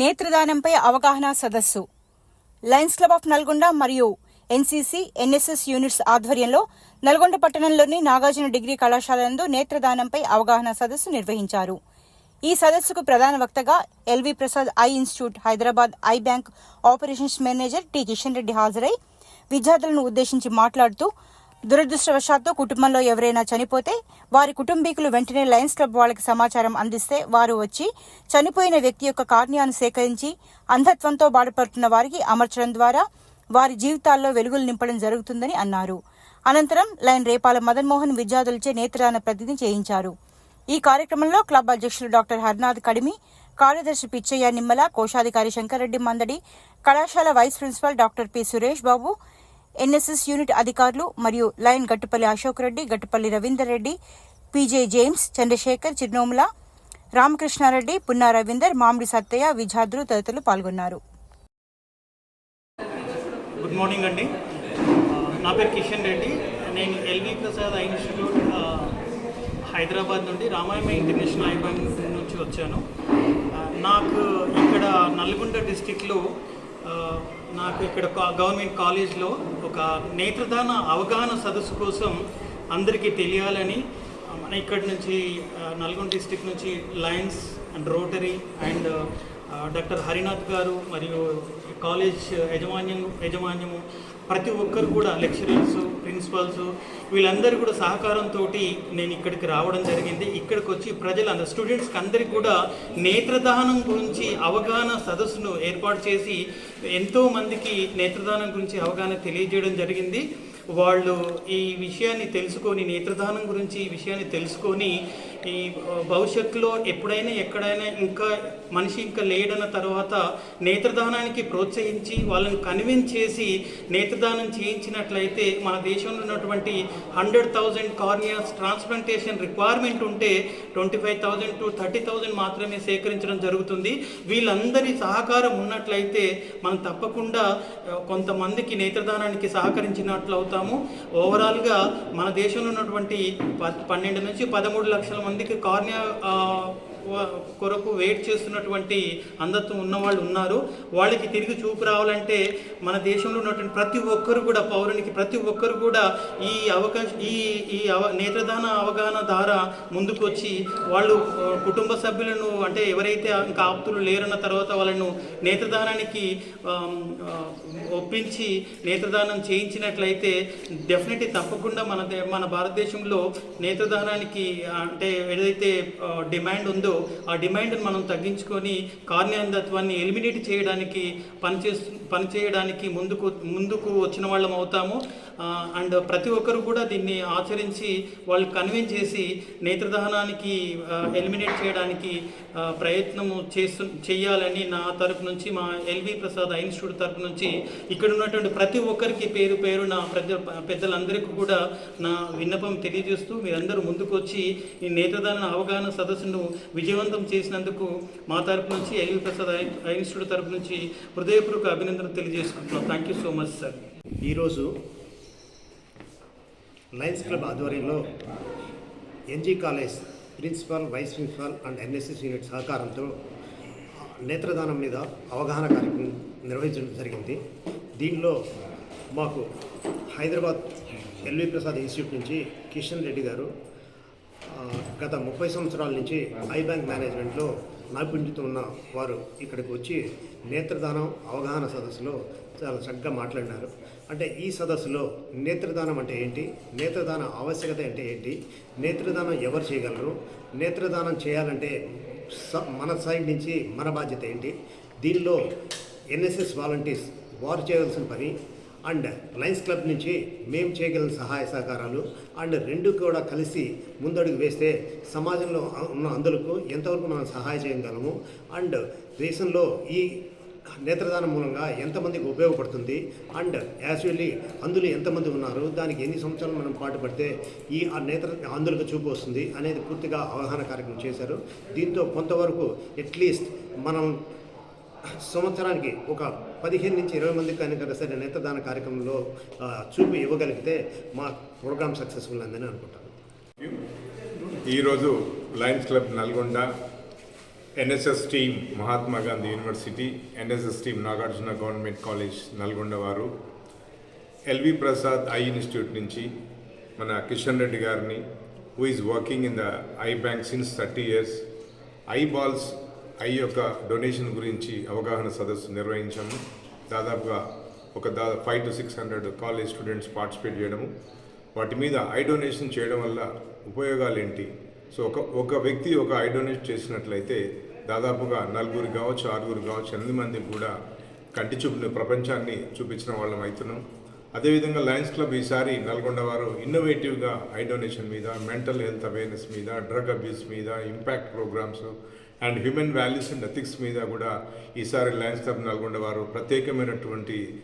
నేత్రదానంపై అవగాహన సదస్సు. Lions club of Nalgonda మరియు ఎన్సీసీ ఎన్ఎస్ఎస్ యూనిట్స్ ఆధ్వర్యంలో నల్గొండ పట్టణంలోని నాగార్జున డిగ్రీ కళాశాల నందు నేత్రదానంపై అవగాహన సదస్సు నిర్వహించారు. ఈ సదస్సుకు ప్రధాన వక్తగా LV Prasad eye institute Hyderabad eye bank operations manager T Kishan Reddy హాజరై విద్యార్థులను ఉద్దేశించి మాట్లాడుతూ దురదృష్టవశాత్తు కుటుంబంలో ఎవరైనా చనిపోతే వారి కుటుంబీకులు వెంటనే లయన్స్ క్లబ్ వాళ్ళకి సమాచారం అందిస్తే వారు వచ్చి చనిపోయిన వ్యక్తి యొక్క కార్యాన్ని సేకరించి అంధత్వంతో బాధపడుతున్న వారికి అమర్చడం ద్వారా వారి జీవితాల్లో వెలుగులు నింపడం జరుగుతుందని అన్నారు. అనంతరం లైన్ రేపాల మదన్మోహన్ విద్యార్థులచే నేత్రదాన ప్రతిజ్ఞ చేయించారు. ఈ కార్యక్రమంలో క్లబ్ అధ్యక్షులు డాక్టర్ హర్నాథ్ కడిమి కార్యదర్శి పిచ్చయ్య నిమ్మల కోశాధికారి శంకర్రెడ్డి మందడి కళాశాల vice principal doctor P Suresh Babu NSS unit అధికారులు మరియు lion Gattupalli Ashok Reddy Gattupalli Ravinder Reddy PJ James Chandrasekhar Chirunomula Ramakrishna Reddy Punna Ravinder Mamidi Sattaiah విద్యార్థులు తదితరులు పాల్గొన్నారు. గుడ్ మార్నింగ్ అండి. నా పేరు కిషన్ రెడ్డి. నేను LV Prasad eye institute Hyderabad నుండి రామాయణ ఇంటర్నేషనల్ ఐ నుంచి వచ్చాను. నాకు ఇక్కడ నల్గొండ డిస్టిక్లో నాకు ఇక్కడ గవర్నమెంట్ కాలేజ్లో ఒక నేత్రదాన అవగాహన సదస్సు కోసం అందరికీ తెలియాలని మన ఇక్కడ నుంచి నల్గొండ డిస్టిక్ నుంచి lions and rotary and doctor Harinath గారు మరియు కాలేజ్ యజమాన్యం యజమాన్యము ప్రతి ఒక్కరు కూడా లెక్చరర్స్ ప్రిన్సిపల్స్ వీళ్ళందరూ కూడా సహకారంతో నేను ఇక్కడికి రావడం జరిగింది. ఇక్కడికి వచ్చి ప్రజలందరూ స్టూడెంట్స్కి అందరికీ కూడా నేత్రదానం గురించి అవగాహన సదస్సును ఏర్పాటు చేసి ఎంతో మందికి నేత్రదానం గురించి అవగాహన తెలియజేయడం జరిగింది. వాళ్ళు ఈ విషయాన్ని తెలుసుకొని నేత్రదానం గురించి ఈ విషయాన్ని తెలుసుకొని ఈ భవిష్యత్తులో ఎప్పుడైనా ఎక్కడైనా ఇంకా మనిషి ఇంకా లేడన్న తర్వాత నేత్రదానానికి ప్రోత్సహించి వాళ్ళని కన్విన్స్ చేసి నేత్రదానం చేయించినట్లయితే మన దేశంలో ఉన్నటువంటి hundred thousand corneas transplantation requirement ఉంటే twenty five thousand to thirty thousand మాత్రమే సేకరించడం జరుగుతుంది. వీళ్ళందరి సహకారం ఉన్నట్లయితే మనం తప్పకుండా కొంతమందికి నేత్రదానానికి సహకరించినట్లు అవుతాము ఓవరాల్గా మన దేశంలో ఉన్నటువంటి ప- పన్నెండు నుంచి పదమూడు లక్షల మంది మందికి కార్నియా కొరకు వెయిట్ చేస్తున్నటువంటి అంధత్వం ఉన్నవాళ్ళు ఉన్నారు. వాళ్ళకి తిరిగి చూపు రావాలంటే మన దేశంలో ఉన్నటువంటి ప్రతి ఒక్కరు కూడా పౌరునికి ప్రతి ఒక్కరు కూడా ఈ అవకాశం ఈ ఈ అవ నేత్రదాన అవగాహన ద్వారా ముందుకు వచ్చి వాళ్ళు కుటుంబ సభ్యులను అంటే ఎవరైతే ఇంకా ఆప్తులు లేరన్న తర్వాత వాళ్ళను నేత్రదానానికి ఒప్పించి నేత్రదానం చేయించినట్లయితే డెఫినెట్లీ తప్పకుండా మన దే- మన భారతదేశంలో నేత్రదానానికి అంటే ఏదైతే డిమాండ్ ఉందో ఆ డిమాండ్ని మనం తగ్గించుకొని కార్నియాంధత్వాన్ని ఎలిమినేట్ చేయడానికి పనిచేస్తు పనిచేయడానికి ముందుకు ముందుకు వచ్చిన వాళ్ళం అవుతాము. అండ్ ప్రతి ఒక్కరు కూడా దీన్ని ఆచరించి వాళ్ళు కన్విన్స్ చేసి నేత్రదహనానికి ఎలిమినేట్ చేయడానికి ప్రయత్నం ప్రయత్నము చేస్తు చేయాలని నా తరపు నుంచి మా ఎల్వి ప్రసాద్ ఇన్స్టిట్యూట్ తరపు నుంచి ఇక్కడ ఉన్నటువంటి ప్రతి ఒక్కరికి పేరు పేరు నా పెద్ద పెద్దలందరికీ కూడా నా విన్నపం తెలియజేస్తూ మీరందరూ ముందుకు వచ్చి ఈ నేత్రదాన అవగాహన సదస్సును విజయవంతం చేసినందుకు మా తరపు నుంచి LV Prasad eye eye institute తరపు నుంచి హృదయపూర్వక అభినందనలు తెలియజేసుకుంటున్నాం. Thank you so much sir ఈరోజు లయన్స్ క్లబ్ ఆధ్వర్యంలో NG college principal vice principal and NSS unit సహకారంతో నేత్రదానం మీద అవగాహన కార్యక్రమం నిర్వహించడం జరిగింది. దీనిలో మాకు హైదరాబాద్ ఎల్వి ప్రసాద్ ఇన్స్టిట్యూట్ నుంచి కిషన్ రెడ్డి గారు గత ముప్పై సంవత్సరాల నుంచి ఐ బ్యాంక్ మేనేజ్మెంట్లో నైపుణ్యత ఉన్న వారు ఇక్కడికి వచ్చి నేత్రదానం అవగాహన సదస్సులో చాలా చక్కగా మాట్లాడినారు. అంటే ఈ సదస్సులో నేత్రదానం అంటే ఏంటి? నేత్రదాన ఆవశ్యకత అంటే ఏంటి? నేత్రదానం ఎవరు చేయగలరు? నేత్రదానం చేయాలంటే స- మన సైడ్ నుంచి మన బాధ్యత ఏంటి? దీనిలో ఎన్ఎస్ఎస్ వాలంటీర్స్ వారు చేయవలసిన పని అండ్ లయన్స్ క్లబ్ నుంచి మేము చేయగలిగిన సహాయ సహకారాలు అండ్ రెండు కూడా కలిసి ముందడుగు వేస్తే సమాజంలో ఉన్న అందులకు ఎంతవరకు మనం సహాయం చేయగలము అండ్ దేశంలో ఈ నేత్రదానం మూలంగా ఎంతమందికి ఉపయోగపడుతుంది అండ్ యాక్చువల్లీ అందులో ఎంతమంది ఉన్నారు దానికి ఎన్ని సంవత్సరాలు మనం పాటుపడితే ఈ ఆ నేత్ర అందులకు చూపు వస్తుంది అనేది పూర్తిగా అవగాహన కార్యక్రమం చేశారు. దీంతో కొంతవరకు అట్లీస్ట్ మనం సంవత్సరానికి ఒక పదిహేను నుంచి ఇరవై మందికి కనుక సరే నేత్రదాన కార్యక్రమంలో చూపు ఇవ్వగలిగితే మా ప్రోగ్రామ్ సక్సెస్ఫుల్ అందని అనుకుంటాను. ఈరోజు lions club Nalgonda NSS team Mahatma Gandhi university NSS team Nagarjuna government college Nalgonda వారు ఎల్వి ప్రసాద్ ఐ ఇన్స్టిట్యూట్ నుంచి మన కిషన్ రెడ్డి గారిని who is working in the eye bank since thirty years eye balls eye యొక్క donation గురించి అవగాహన సదస్సు నిర్వహించాము. దాదాపుగా ఒక దా five to six hundred college students participate చేయడము. వాటి మీద ఐ డొనేషన్ చేయడం వల్ల ఉపయోగాలు ఏంటి? సో ఒక ఒక వ్యక్తి ఒక ఐ డొనేట్ చేసినట్లయితే దాదాపుగా నలుగురు కావచ్చు ఆరుగురు కావచ్చు ఎనిమిది మంది కూడా కంటి చూపుని ప్రపంచాన్ని చూపించిన వాళ్ళం అవుతున్నాం అదేవిధంగా లయన్స్ క్లబ్ ఈసారి నల్గొండ వారు ఇన్నోవేటివ్గా ఐ డొనేషన్ మీద మెంటల్ హెల్త్ అవేర్నెస్ మీద డ్రగ్ అబ్యూస్ మీద impact programmes and human values and ethics మీద కూడా ఈసారి లయన్స్ క్లబ్ నల్గొండ వారు ప్రత్యేకమైనటువంటి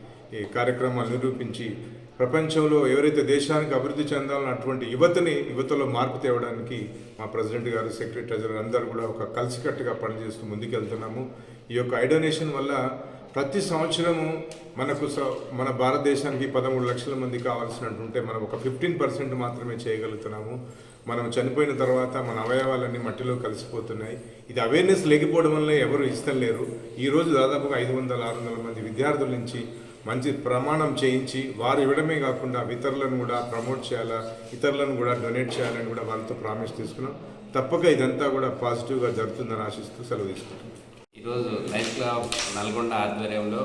ఈ కార్యక్రమాలు నిరూపించి ప్రపంచంలో ఎవరైతే దేశానికి అభివృద్ధి చెందాలని అటువంటి యువతని యువతలో మార్పు తేవడానికి మా ప్రెసిడెంట్ గారు సెక్రటరీ ట్రెజరర్ అందరూ కూడా ఒక కలిసికట్టుగా పనిచేస్తూ ముందుకెళ్తున్నాము. ఈ యొక్క ఐడొనేషన్ వల్ల ప్రతి సంవత్సరము మనకు స- మన భారతదేశానికి పదమూడు లక్షల మంది కావాల్సినట్టుంటే మనం ఒక ఫిఫ్టీన్ పర్సెంట్ మాత్రమే చేయగలుగుతున్నాము. మనం చనిపోయిన తర్వాత మన అవయవాలన్నీ మట్టిలో కలిసిపోతున్నాయి. ఇది అవేర్నెస్ లేకపోవడం వల్ల ఎవరు ఇష్టం లేరు. ఈరోజు దాదాపుగా ఐదు వందల ఆరు వందల మంది విద్యార్థుల నుంచి మంచి ప్రమాణం చేయించి వారు ఇవ్వడమే కాకుండా ఇతరులను కూడా ప్రమోట్ చేయాలా ఇతరులను కూడా డొనేట్ చేయాలని కూడా వాళ్ళతో ప్రామిస్ తీసుకున్నాం. తప్పక ఇదంతా కూడా పాజిటివ్గా జరుగుతుందని ఆశిస్తూ సెలవు తీసుకుంటున్నాం. ఈరోజు లైఫ్ క్లబ్ నల్గొండ ఆధ్వర్యంలో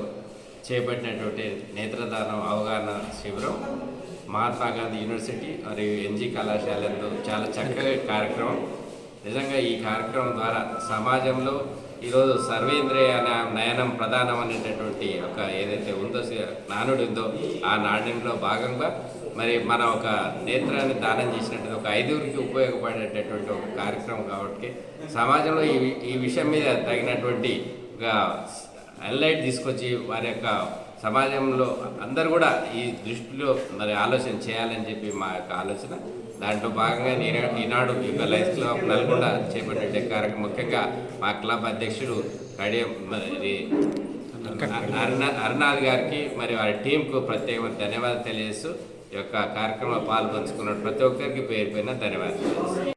చేపట్టినటువంటి నేత్రదానం అవగాహన శిబిరం మహాత్మా గాంధీ యూనివర్సిటీ మరియు ఎన్జీ కళాశాలతో చాలా చక్కగా కార్యక్రమం. నిజంగా ఈ కార్యక్రమం ద్వారా సమాజంలో ఈరోజు సర్వేంద్రియ నయనం ప్రధానం అనేటటువంటి ఒక ఏదైతే ఉందో నానుడు నానుడి ఉందో ఆ నాణ్యంలో భాగంగా మరి మన ఒక నేత్రాన్ని దానం చేసినట్టు ఒక ఐదుగురికి ఉపయోగపడేటటువంటి ఒక కార్యక్రమం కాబట్టి సమాజంలో ఈ వి- ఈ విషయం మీద తగినటువంటి ఒక హైలైట్ తీసుకొచ్చి వారి యొక్క సమాజంలో అందరు కూడా ఈ దృష్టిలో మరి ఆలోచన చేయాలని చెప్పి మా యొక్క ఆలోచన. దాంట్లో భాగంగా నేను ఈనాడు ఈ యొక్క లైఫ్ క్లబ్ నల్గొండ చేపట్టే కార్యక్రమం ముఖ్యంగా మా క్లబ్ అధ్యక్షుడు కడియం మరి అరుణ అరుణాథ్ గారికి మరి వారి టీంకు ప్రత్యేకమైన ధన్యవాదాలు తెలియజేస్తూ ఈ యొక్క కార్యక్రమంలో పాల్పంచుకున్న ప్రతి ఒక్కరికి పేరు పైన ధన్యవాదాలు.